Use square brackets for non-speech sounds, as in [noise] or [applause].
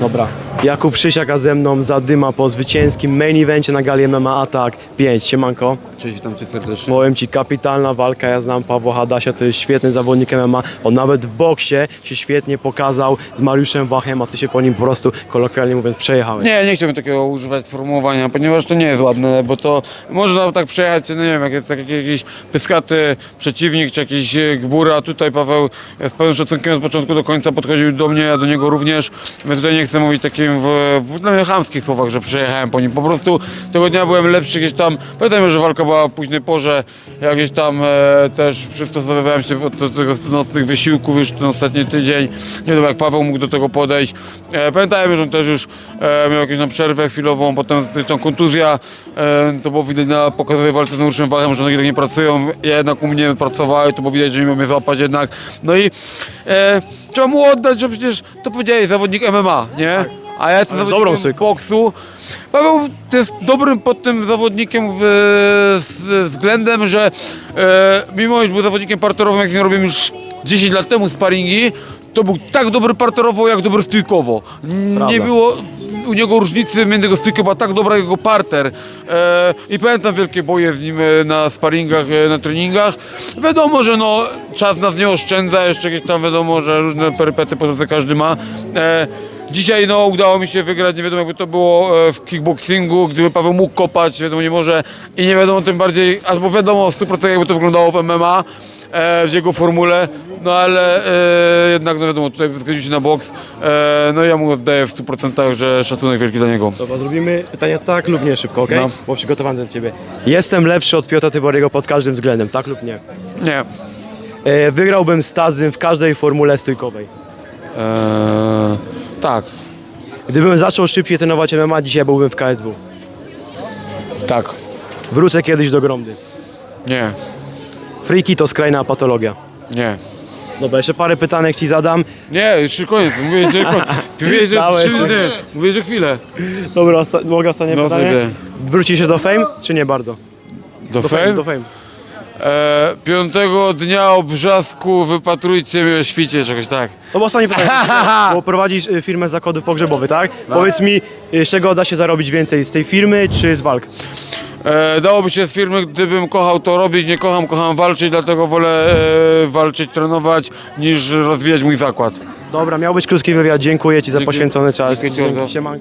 Dobra. Jakub Przysiak, a ze mną zadyma po zwycięskim main evencie na gali MMA Attack 5. Siemanko. Cześć, witam cię serdecznie. Powiem Ci, kapitalna walka. Ja znam Pawła Hadasia, to jest świetny zawodnik MMA. On nawet w boksie się świetnie pokazał z Mariuszem Wachem, a Ty się po nim po prostu, kolokwialnie mówiąc, przejechałeś. Nie, nie chciałbym takiego używać sformułowania, ponieważ to nie jest ładne, bo to można tak przejechać, no nie wiem, jak jest jakiś pyskaty przeciwnik, czy jakiś e, gbur, a tutaj Paweł z pełnym szacunkiem od początku do końca podchodził do mnie, ja do niego również, więc tutaj nie chcę mówić takim w, w dla mnie chamskich słowach, że przejechałem po nim, po prostu tego dnia byłem lepszy gdzieś tam, pamiętajmy, że walka była o późnej porze, ja gdzieś tam e, też przystosowywałem się do, tego nocnych wysiłków już ten ostatni tydzień, nie wiem jak Paweł mógł do tego podejść, e, że on też już e, miał jakąś tam przerwę chwilową, potem tą kontuzja, e, to było widać na pokazowej walce z Mariuszem Wachem, że nogi tak nie pracują, ja jednak u mnie pracowały, to było widać, że nie miał mnie złapać jednak, no i e, trzeba mu oddać, że przecież to powiedziałeś, zawodnik MMA, nie? A ja jestem dobrą zawodnikiem syk. boksu. Paweł jest dobrym pod tym zawodnikiem e, z względem, że e, mimo iż był zawodnikiem parterowym, jak z nim robiłem już 10 lat temu sparingi, to był tak dobry parterowo, jak dobry stójkowo. N- Prawda. Nie było u niego różnicy między jego stójką, była tak dobra jak jego parter. E, I pamiętam wielkie boje z nim e, na sparingach, e, na treningach. Wiadomo, że no, czas nas nie oszczędza, jeszcze jakieś tam wiadomo, że różne perypety po drodze każdy ma. E, Dzisiaj no, udało mi się wygrać, nie wiadomo jakby to było e, w kickboxingu, gdyby Paweł mógł kopać, wiadomo nie może i nie wiadomo tym bardziej, albo wiadomo w 100% jakby to wyglądało w MMA, e, w jego formule, no ale e, jednak no wiadomo, tutaj zgodził się na boks, e, no i ja mu oddaję w 100% że szacunek wielki dla niego. Dobra, zrobimy pytania tak lub nie szybko, ok? No. Bo przygotowałem dla Ciebie. Jestem lepszy od Piotra Tyboriego pod każdym względem, tak lub nie? Nie. E, wygrałbym z Tazym w każdej formule stójkowej. E, tak, Gdybym zaczął szybciej trenować MMA, dzisiaj byłbym w KSW. tak, Wrócę kiedyś do Gromdy. nie, Freaky to skrajna patologia. nie. Dobra, jeszcze parę pytanek Ci zadam. Nie, już koniec, mówię, że koniec. [laughs] Mówię, że Dałeś trzy, mówię, że chwilę. Dobra, osta- mogę ostatnie No, pytanie? sobie. Wróci się do Fame, czy nie bardzo? Do Do fame? Do Fame. E, piątego dnia obrzasku wypatrujcie mnie o świcie, czegoś tak. No bo ostatnie pytanie, [laughs] bo prowadzisz y, firmę zakładów pogrzebowych, tak? No. Powiedz mi, y, z czego da się zarobić więcej, z tej firmy czy z walk? E, dałoby się z firmy, gdybym kochał to robić, nie kocham, kocham walczyć, dlatego wolę e, walczyć, trenować, niż rozwijać mój zakład. Dobra, miał być krótki wywiad, dziękuję Ci za poświęcony czas. Dziękuję ci bardzo. Siemanko.